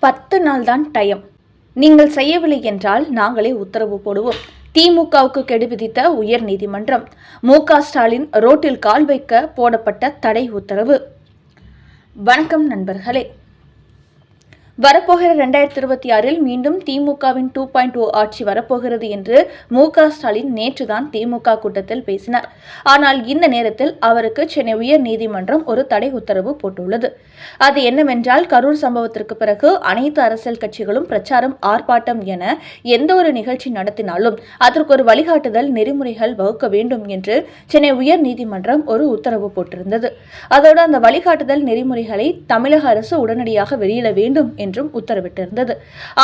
பத்து நாள் தான் டயம். நீங்கள் செய்யவில்லை என்றால் நாங்களே உத்தரவு போடுவோம். திமுகவுக்கு கெடு விதித்த உயர் நீதிமன்றம். மு. க. ஸ்டாலின் ரோட்டில் கால் வைக்க போடப்பட்ட தடை உத்தரவு. வணக்கம் நண்பர்களே. வரப்போகிற ரெண்டாயிரத்தி இருபத்தி ஆறில் மீண்டும் திமுகவின் டூ பாயிண்ட் ஓ ஆட்சி வரப்போகிறது என்று மு க ஸ்டாலின் நேற்றுதான் திமுக கூட்டத்தில் பேசினார். ஆனால் இந்த நேரத்தில் அவருக்கு சென்னை உயர் நீதிமன்றம் ஒரு தடை உத்தரவு போட்டுள்ளது. அது என்னவென்றால் கரூர் சம்பவத்திற்கு பிறகு அனைத்து அரசியல் கட்சிகளும் பிரச்சாரம் ஆர்ப்பாட்டம் என எந்த ஒரு நிகழ்ச்சி நடத்தினாலும் அதற்கு ஒரு வழிகாட்டுதல் நெறிமுறைகள் வகுக்க வேண்டும் என்று சென்னை உயர் நீதிமன்றம் ஒரு உத்தரவு போட்டிருந்தது. அதோடு அந்த வழிகாட்டுதல் நெறிமுறைகளை தமிழக அரசு உடனடியாக வெளியிட வேண்டும் என்றும் உத்தரவிட்டிருந்தது.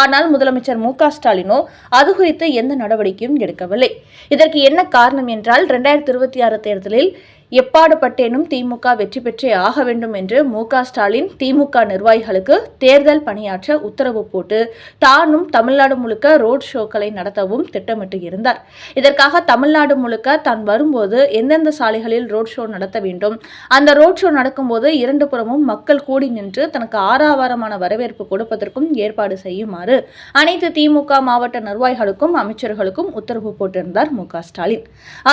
ஆனால் முதலமைச்சர் மு ஸ்டாலினோ அது குறித்து எந்த நடவடிக்கையும் எடுக்கவில்லை. இதற்கு என்ன காரணம் என்றால் இரண்டாயிரத்தி இருபத்தி ஆறு தேர்தலில் எப்பாடுபட்டேனும் திமுக வெற்றி பெற்றே ஆக வேண்டும் என்று மு ஸ்டாலின் திமுக நிர்வாகிகளுக்கு தேர்தல் பணியாற்ற உத்தரவு போட்டு தானும் தமிழ்நாடு முழுக்க ரோட் ஷோக்களை நடத்தவும் திட்டமிட்டு இருந்தார். இதற்காக தமிழ்நாடு முழுக்க தான் வரும்போது எந்தெந்த சாலைகளில் ரோட் ஷோ நடத்த வேண்டும். அந்த ரோட் ஷோ நடக்கும்போது இரண்டு புறமும் மக்கள் கூடி நின்று தனக்கு ஆறாவாரமான வரவேற்பு கொடுப்பதற்கும் ஏற்பாடு செய்யுமாறு அனைத்து திமுக மாவட்ட நிர்வாகிகளுக்கும் அமைச்சர்களுக்கும் உத்தரவு போட்டிருந்தார் மு ஸ்டாலின்.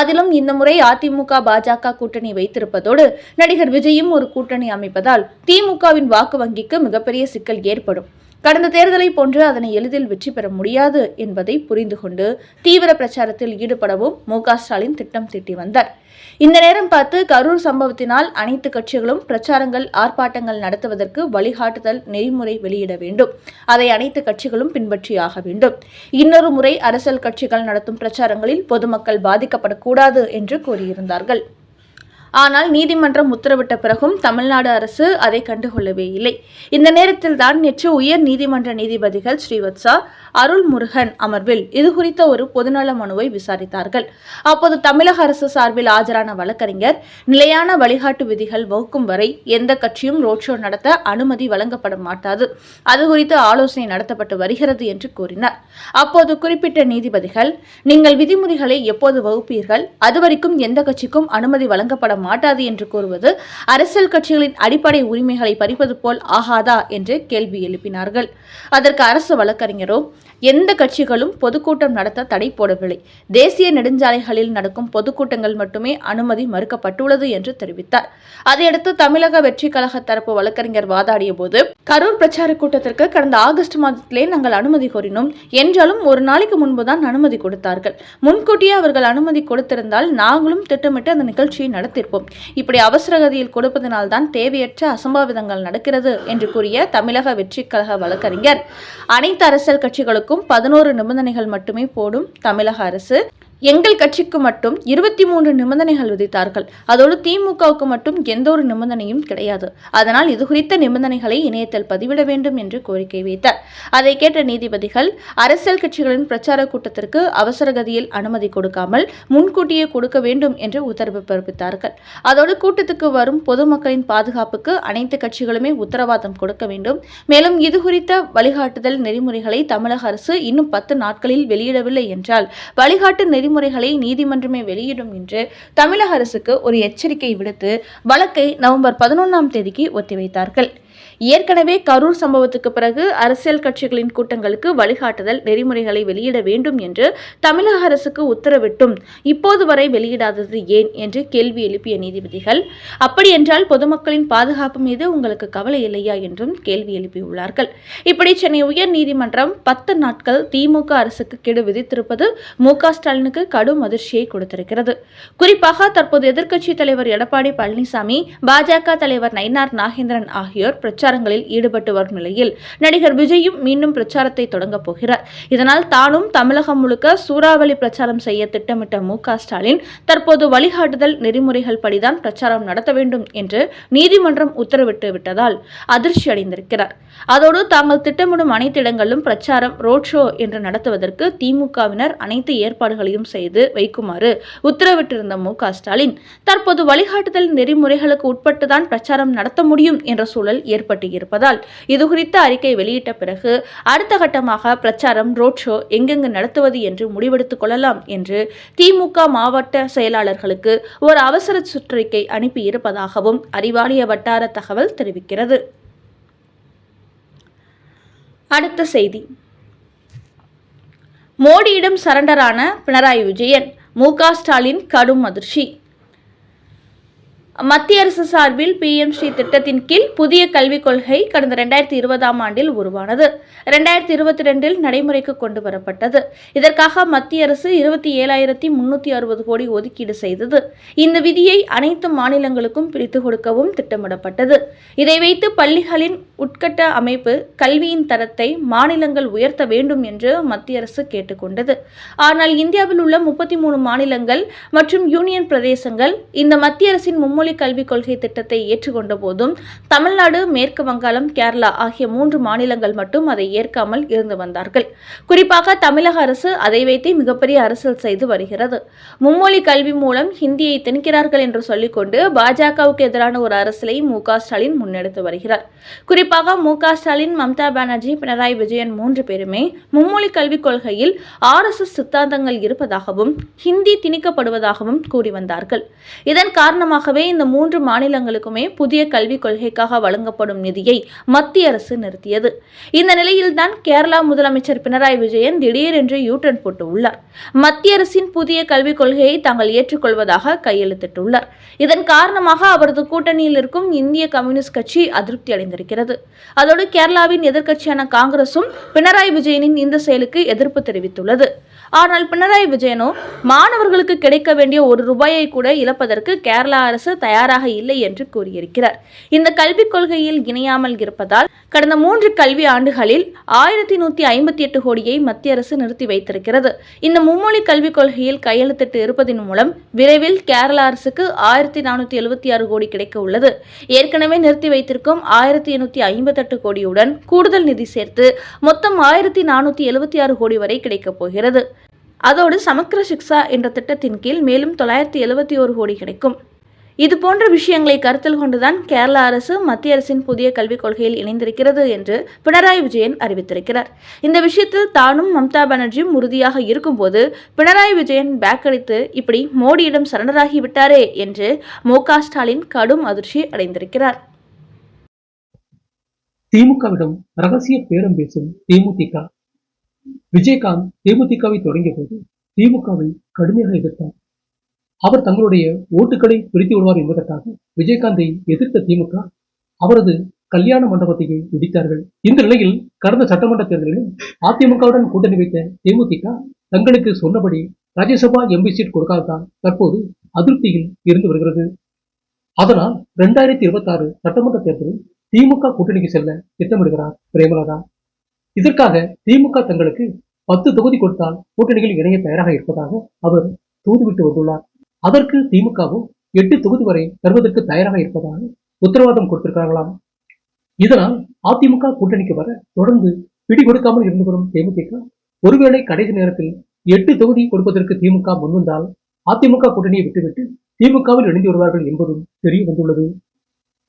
அதிலும் இந்த முறை அதிமுக பாஜக கூட்டணி வைத்திருப்பதோடு நடிகர் விஜயும் ஒரு கூட்டணி அமைப்பதால் திமுகவின் வாக்கு வங்கிக்கு மிகப்பெரிய சிக்கல் ஏற்படும். கடந்த தேர்தலை போன்று அதனை எளிதில் வெற்றி பெற முடியாது என்பதை புரிந்து கொண்டு தீவிர பிரச்சாரத்தில் ஈடுபடவும் மு ஸ்டாலின் திட்டம் தீட்டி வந்தார். இந்த நேரம் பார்த்து கரூர் சம்பவத்தினால் அனைத்து கட்சிகளும் பிரச்சாரங்கள் ஆர்ப்பாட்டங்கள் நடத்துவதற்கு வழிகாட்டுதல் நெறிமுறை வெளியிட வேண்டும். அதை அனைத்து கட்சிகளும் பின்பற்றியாக வேண்டும். இன்னொரு முறை அரசியல் கட்சிகள் நடத்தும் பிரச்சாரங்களில் பொதுமக்கள் பாதிக்கப்படக்கூடாது என்று கூறியிருந்தார்கள். ஆனால் நீதிமன்றம் உத்தரவிட்ட பிறகும் தமிழ்நாடு அரசு அதை கண்டுகொள்ளவே இல்லை. இந்த நேரத்தில் தான் நேற்று உயர் நீதிமன்ற நீதிபதிகள் ஸ்ரீவத்சா அருள்முருகன் அமர்வில் இது குறித்த ஒரு பொதுநல மனுவை விசாரித்தார்கள். அப்போது தமிழக அரசு சார்பில் ஆஜரான வழக்கறிஞர் நிலையான வழிகாட்டு விதிகள் வகுக்கும் வரை எந்த கட்சியும் ரோட் ஷோ நடத்த அனுமதி வழங்கப்பட மாட்டாது. அது குறித்து ஆலோசனை நடத்தப்பட்டு வருகிறது என்று கூறினார். அப்போது குறிப்பிட்ட நீதிபதிகள் நீங்கள் விதிமுறைகளை எப்போது வகுப்பீர்கள்? அதுவரைக்கும் எந்த கட்சிக்கும் அனுமதி வழங்கப்பட மாட்டாது என்று கூறுவது அரசியல் கட்சிகளின் அடிப்படை உரிமைகளை பறிப்பது போல் ஆகாதா என்று கேள்வி எழுப்பினார்கள். அதற்கு அரசு வழக்கறிஞரோ எந்த கட்சிகளும் பொதுக்கூட்டம் நடத்த தடை போடவில்லை. தேசிய நெடுஞ்சாலைகளில் நடக்கும் பொதுக்கூட்டங்கள் மட்டுமே அனுமதி மறுக்கப்பட்டுள்ளது என்று தெரிவித்தார். அதையடுத்து தமிழக வெற்றி கழக தரப்பு வழக்கறிஞர் வாதாடிய போது கரூர் பிரச்சார கூட்டத்திற்கு கடந்த ஆகஸ்ட் மாதத்திலே நாங்கள் அனுமதி கோரினோம். என்றாலும் ஒரு நாளைக்கு முன்புதான் அனுமதி கொடுத்தார்கள். முன்கூட்டியே அவர்கள் அனுமதி கொடுத்திருந்தால் நாங்களும் திட்டமிட்டு அந்த நிகழ்ச்சியை நடத்திருப்போம். இப்படி அவசரகதியில் கொடுப்பதனால் தான் தேவையற்ற அசம்பாவிதங்கள் நடக்கிறது என்று கூறிய தமிழக வெற்றி கழக வழக்கறிஞர். அனைத்து அரசியல் கட்சிகளுக்கும் பதினோரு நிபந்தனைகள் மட்டுமே போடும் தமிழக அரசு. எங்கள் கட்சிக்கு மட்டும் இருபத்தி மூன்று நிபந்தனைகள் விதித்தார்கள். அதோடு திமுகவுக்கு மட்டும் எந்த ஒரு நிபந்தனையும் கிடையாது. அதனால் இது குறித்த நிபந்தனைகளை இணையத்தில் பதிவிட வேண்டும் என்று கோரிக்கை வைத்தார். அதை கேட்ட நீதிபதிகள் அரசியல் கட்சிகளின் பிரச்சார கூட்டத்திற்கு அவசரகதியில் அனுமதி கொடுக்காமல் முன்கூட்டியே கொடுக்க வேண்டும் என்று உத்தரவு பிறப்பித்தார்கள். அதோடு கூட்டத்துக்கு வரும் பொதுமக்களின் பாதுகாப்புக்கு அனைத்து கட்சிகளுமே உத்தரவாதம் கொடுக்க வேண்டும். மேலும் இது குறித்த வழிகாட்டுதல் நெறிமுறைகளை தமிழக அரசு இன்னும் பத்து நாட்களில் வெளியிடவில்லை என்றால் வழிகாட்டு நெறிமுறைகளை நீதிமன்றமே வெளியிடும் என்று தமிழக அரசுக்கு ஒரு எச்சரிக்கை விடுத்து வழக்கை நவம்பர் பதினொன்றாம் தேதிக்கு ஒத்திவைத்தார்கள். ஏற்கனவே கரூர் சம்பவத்துக்கு பிறகு அரசியல் கட்சிகளின் கூட்டங்களுக்கு வழிகாட்டுதல் நெறிமுறைகளை வெளியிட வேண்டும் என்று தமிழக அரசுக்கு உத்தரவிட்டும். இப்போது வரை வெளியிடாதது ஏன் என்று கேள்வி எழுப்பிய நீதிபதிகள் அப்படியென்றால் பொதுமக்களின் பாதுகாப்பு மீது உங்களுக்கு கவலை இல்லையா? என்றும் கேள்வி எழுப்பியுள்ளார்கள். இப்படி சென்னை உயர் நீதிமன்றம் பத்து நாட்கள் திமுக அரசுக்கு கெடு விதித்திருப்பது மு. க. ஸ்டாலினுக்கு கடும் அதிர்ச்சியை கொடுத்திருக்கிறது. குறிப்பாக தற்போது எதிர்க்கட்சித் தலைவர் எடப்பாடி பழனிசாமி பாஜக தலைவர் நயினார் நாகேந்திரன் ஆகியோர் பிரச்சாரங்களில் ஈடுபட்டு வரும் நிலையில் நடிகர் விஜயும் மீண்டும் பிரச்சாரத்தை தொடங்கப் போகிறார். இதனால் தானும் தமிழகம் முழுக்க சூறாவளி பிரச்சாரம் செய்ய திட்டமிட்ட மு ஸ்டாலின் தற்போது வழிகாட்டுதல் நெறிமுறைகள் படிதான் பிரச்சாரம் நடத்த வேண்டும் என்று நீதிமன்றம் உத்தரவிட்டு விட்டதால் அதிர்ச்சி அடைந்திருக்கிறார். அதோடு தாங்கள் திட்டமிடும் அனைத்து இடங்களிலும் பிரச்சாரம் ரோட் ஷோ என்று நடத்துவதற்கு திமுகவினர் அனைத்து ஏற்பாடுகளையும் செய்து வைக்குமாறு உத்தரவிட்டிருந்த மு ஸ்டாலின் தற்போது வழிகாட்டுதல் நெறிமுறைகளுக்கு உட்பட்டுதான் பிரச்சாரம் நடத்த முடியும் என்ற சூழல் ஏற்பட்டு இருப்பதால் இதுகுறித்த அறிக்கை வெளியிட்ட பிறகு அடுத்த கட்டமாக பிரச்சாரம் ரோட் ஷோ எங்கெங்கு நடத்துவது என்று முடிவெடுத்துக் கொள்ளலாம் என்று திமுக மாவட்ட செயலாளர்களுக்கு ஒரு அவசர சுற்றறிக்கை அனுப்பியிருப்பதாகவும் அறிவாலய வட்டார தகவல் தெரிவிக்கிறது. அடுத்த செய்தி. மோடியிடம் சரண்டரான பினராயி விஜயன் மு க ஸ்டாலின் கடும் அதிர்ச்சி. மத்திய அரசு சார்பில் பிஎம் ஸ்ரீ திட்டத்தின் கீழ் புதிய கல்விக் கொள்கை கடந்த ரெண்டாயிரத்தி இருபதாம் ஆண்டில் உருவானது. ரெண்டாயிரத்தி இருபத்தி ரெண்டில் நடைமுறைக்கு கொண்டு வரப்பட்டது. இதற்காக மத்திய அரசு இருபத்தி ஏழாயிரத்தி முன்னூற்றி அறுபது கோடி ஒதுக்கீடு செய்தது. இந்த விதியை அனைத்து மாநிலங்களுக்கும் பிரித்து கொடுக்கவும் திட்டமிடப்பட்டது. இதை வைத்து பள்ளிகளின் உட்கட்ட அமைப்பு கல்வியின் தரத்தை மாநிலங்கள் உயர்த்த வேண்டும் என்று மத்திய அரசு கேட்டுக்கொண்டது. ஆனால் இந்தியாவில் உள்ள முப்பத்தி மூணு மாநிலங்கள் மற்றும் யூனியன் பிரதேசங்கள் இந்த மத்திய அரசின் மும்மொழி கல்விக் கொள்கை திட்டத்தை ஏற்றுக்கொண்ட போதும் தமிழ்நாடு மேற்கு வங்காளம் கேரளா ஆகிய மூன்று மாநிலங்கள் மட்டும் அதை ஏற்காமல் இருந்து வந்தார்கள். குறிப்பாக தமிழக அரசு அதை வைத்தே மிகப்பெரிய அரசியல் செய்து வருகிறது. மும்மொழி கல்வி மூலம் ஹிந்தியை திணிக்கிறார்கள் என்று சொல்லிக்கொண்டு பாஜகவுக்கு எதிரான ஒரு அரசியலை மு க ஸ்டாலின் முன்னெடுத்து வருகிறார். குறிப்பாக மு க ஸ்டாலின் மம்தா பானர்ஜி பினராயி விஜயன் மூன்று பேருமே மும்மொழி கல்விக் கொள்கையில் ஆர் எஸ் எஸ் சித்தாந்தங்கள் இருப்பதாகவும் ஹிந்தி திணிக்கப்படுவதாகவும் கூறி வந்தார்கள். இதன் காரணமாகவே இந்த மூன்று மாநிலங்களுக்குமே புதிய கல்விக் கொள்கைக்காக வழங்கப்படும் நிதியை மத்திய அரசு நிறுத்தியது. இந்த நிலையில்தான் கேரளா முதலமைச்சர் பினராயி விஜயன் திடீரென்று யூட்டன் போட்டு உள்ளார் மத்திய அரசின் புதிய கல்விக் கொள்கையை தாங்கள் ஏற்றுக்கொள்வதாக கையெழுத்திட்டுள்ளார். இதன் காரணமாக அவரது கூட்டணியில் இருக்கும் இந்திய கம்யூனிஸ்ட் கட்சி அதிருப்தி அடைந்திருக்கிறது. அதோடு கேரளாவின் எதிர்க்கட்சியான காங்கிரசும் பினராயி விஜயனின் இந்த செயலுக்கு எதிர்ப்பு தெரிவித்துள்ளது. ஆனால் பினராயி விஜயனோ மாணவர்களுக்கு கிடைக்க வேண்டிய ஒரு ரூபாயை கூட இழப்பதற்கு கேரளா அரசு தயாராக இல்லை என்று கூறியிருக்கிறார். இந்த கல்விக் கொள்கையில் இணையாமல் இருப்பதால் கடந்த மூன்று கல்வி ஆண்டுகளில் ஆயிரத்தி நூற்றி ஐம்பத்தி எட்டு கோடியை மத்திய அரசு நிறுத்தி வைத்திருக்கிறது. இந்த மும்மொழி கல்விக் கொள்கையில் கையெழுத்திட்டு இருப்பதன் மூலம் விரைவில் கேரள அரசுக்கு ஆயிரத்தி நானூற்றி எழுபத்தி ஆறு கோடி கிடைக்க உள்ளது. ஏற்கனவே நிறுத்தி வைத்திருக்கும் ஆயிரத்தி எண்ணூற்றி ஐம்பத்தெட்டு கோடியுடன் கூடுதல் நிதி சேர்த்து மொத்தம் ஆயிரத்தி நானூற்றி எழுபத்தி ஆறு கோடி வரை கிடைக்கப் போகிறது. அதோடு சமக்கிர சிக்ஷா என்ற திட்டத்தின் கீழ் மேலும் தொள்ளாயிரத்தி எழுபத்தி ஒரு கோடி கிடைக்கும். இது போன்ற விஷயங்களை கருத்தில் கொண்டுதான் கேரள அரசு மத்திய அரசின் புதிய கல்விக் கொள்கையில் இணைந்திருக்கிறது என்று பினராயி விஜயன் அறிவித்திருக்கிறார். இந்த விஷயத்தில் தானும் மம்தா பானர்ஜியும் உறுதியாக இருக்கும்போது பினராயி விஜயன் பேக் அடித்து இப்படி மோடியிடம் சரணராகி விட்டாரே என்று மு க ஸ்டாலின் கடும் அதிர்ச்சி அடைந்திருக்கிறார். திமுகவிடம் ரகசிய பேரம் பேசும் தேமுதிக விஜயகாந்த் தேமுதிகவை தொடங்கிய போது திமுகவை கடுமையாக எதிர்த்தார். அவர் தங்களுடைய ஓட்டுகளை பிரித்து விடுவார் என்பதற்காக விஜயகாந்தை எதிர்த்த திமுக அவரது கல்யாண மண்டபத்தையே இடித்தார்கள். இந்த நிலையில் கடந்த சட்டமன்ற தேர்தலிலும் அதிமுகவுடன் கூட்டணி வைத்த தேமுதிக தங்களுக்கு சொன்னபடி ராஜ்யசபா எம்பி சீட் கொடுக்காததால் தற்போது அதிருப்தியில் இருந்து வருகிறது. அதனால் இரண்டாயிரத்தி இருபத்தி ஆறு சட்டமன்ற தேர்தலில் திமுக கூட்டணிக்கு செல்ல திட்டமிடுகிறார் பிரேமலதா. இதற்காக திமுக தங்களுக்கு பத்து தொகுதி கொடுத்தால் கூட்டணியில் இணைய தயாராக இருப்பதாக அவர் தூதுவிட்டு வந்துள்ளார். அதற்கு திமுகவும் எட்டு தொகுதி வரை தருவதற்கு தயாராக இருப்பதாக உத்தரவாதம் கொடுத்திருக்கிறார்களாம். இதனால் அதிமுக கூட்டணிக்கு வர தொடர்ந்து பிடி கொடுக்காமல் இருந்து வரும் தேமுதிக ஒருவேளை கடைசி நேரத்தில் எட்டு தொகுதி கொடுப்பதற்கு திமுக முன்வந்தால் அதிமுக கூட்டணியை விட்டுவிட்டு திமுகவில் இணைந்து வருவார்கள் என்பதும் தெரிய வந்துள்ளது.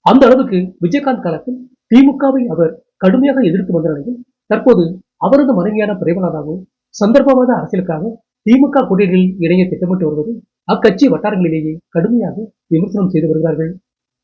அந்த அளவுக்கு விஜயகாந்த் காலத்தில் திமுகவை அவர் கடுமையாக எதிர்த்து வந்த நிலையில் தற்போது அவரது மனைவியான பிரேமலாதாவும் சந்தர்ப்பவாத அரசியலுக்காக திமுக கூட்டணியில் இணைய திட்டமிட்டு வருவது அக்கட்சி வட்டாரங்களிலேயே கடுமையாக விமர்சனம் செய்து வருகிறார்கள்.